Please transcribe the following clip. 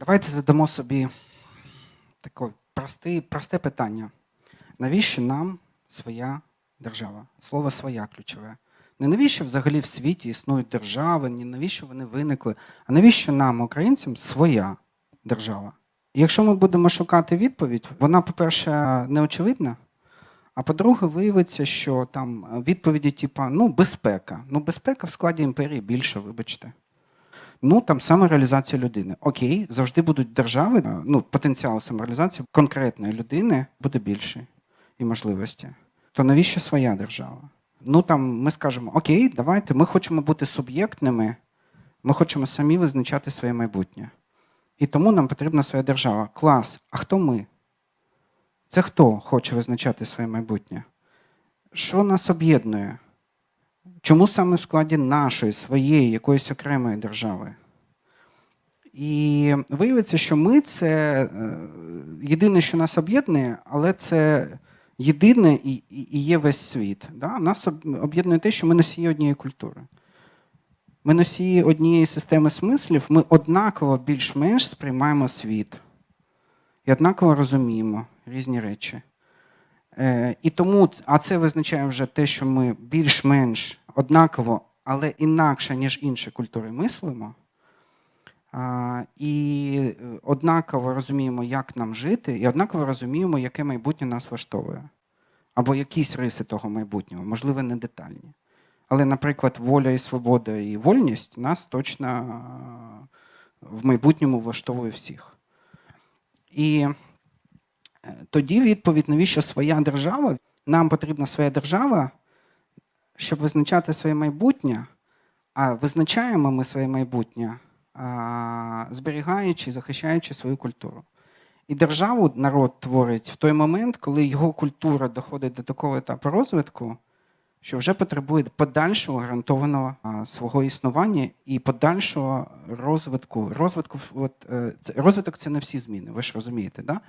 Давайте задамо собі таке просте, просте питання. Навіщо нам своя держава? Слово своя ключове. Не навіщо взагалі в світі існують держави, ні навіщо вони виникли, а навіщо нам, українцям, своя держава? І якщо ми будемо шукати відповідь, вона, по-перше, не очевидна, а по-друге, виявиться, що там відповіді, типа, ну, безпека. Ну, безпека в складі імперії більше, вибачте. Ну, там самореалізація людини. Окей, завжди будуть держави, е, ну, потенціал самореалізації конкретної людини буде більший і можливості. То навіщо своя держава? Ну там ми скажемо: Окей, давайте, ми хочемо бути суб'єктними, ми хочемо самі визначати своє майбутнє. І тому нам потрібна своя держава. Клас. А хто ми? Це хто хоче визначати своє майбутнє? Що нас об'єднує? Чому саме в складі нашої, своєї, якоїсь окремої держави? І виявиться, що ми це е, єдине, що нас об'єднує, але це єдине і, є весь світ. Нас об'єднує те, що ми носії однієї культури. Ми носії однієї системи смислів, ми однаково більш-менш сприймаємо світ і однаково розуміємо різні речі. Е, і тому, а це визначає вже те, що ми більш-менш однаково, але інакше, ніж інші культури мислимо. І е, однаково розуміємо, як нам жити, і однаково розуміємо, яке майбутнє нас влаштовує. Або якісь риси того майбутнього, можливо, не детальні. Але, наприклад, воля і свобода і вольність нас точно в майбутньому влаштовує всіх. І е, тоді відповідь, навіщо своя держава? Нам потрібна своя держава, щоб визначати своє майбутнє, а визначаємо ми своє майбутнє, зберігаючи і захищаючи свою культуру. І державу народ творить в той момент, коли його культура доходить до такого етапу розвитку, що вже потребує подальшого гарантованого свого існування і подальшого розвитку. Розвитку, от, е, розвиток це не всі зміни, ви ж розумієте, да?